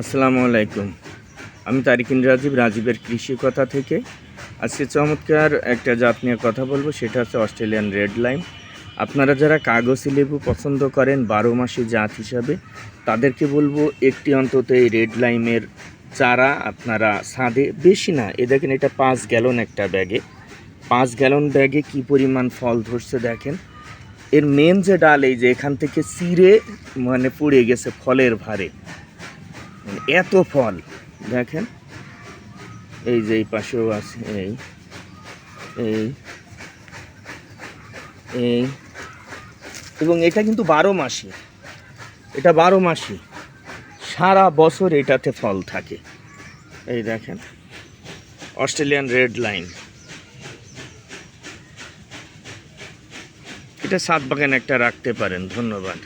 আসসালামু আলাইকুম। আমি তারিকিন রাজীব, রাজীবের কৃষি কথা থেকে। আজকে চমৎকার একটা জাত নিয়ে কথা বলব, সেটা হচ্ছে অস্ট্রেলিয়ান রেড লাইম। আপনারা যারা কাগজি লেবু পছন্দ করেন, বারো মাসি জাত হিসাবে, তাদেরকে বলব, একটি অন্তত এই রেড লাইমের চারা আপনারা ছাদে, বেশি না, এ দেখেন এটা পাঁচ গ্যালন একটা ব্যাগে। পাঁচ গ্যালন ব্যাগে কি পরিমাণ ফল ধরছে দেখেন। এর মেন যে ডাল, এই যে এখান থেকে চিরে মানে পুড়ে গেছে ফলের ভারে। এত ফল। দেখেন, এই যে এই পাশেও আছে, এই এই এই, এবং এটা কিন্তু বারো মাসি। এটা বারো মাসি। সারা বছর এটাতে ফল থাকে। এই দেখেন, অস্ট্রেলিয়ান রেড লাইন। এটা সাত বাগান একটা রাখতে পারেন, ধন্যবাদ।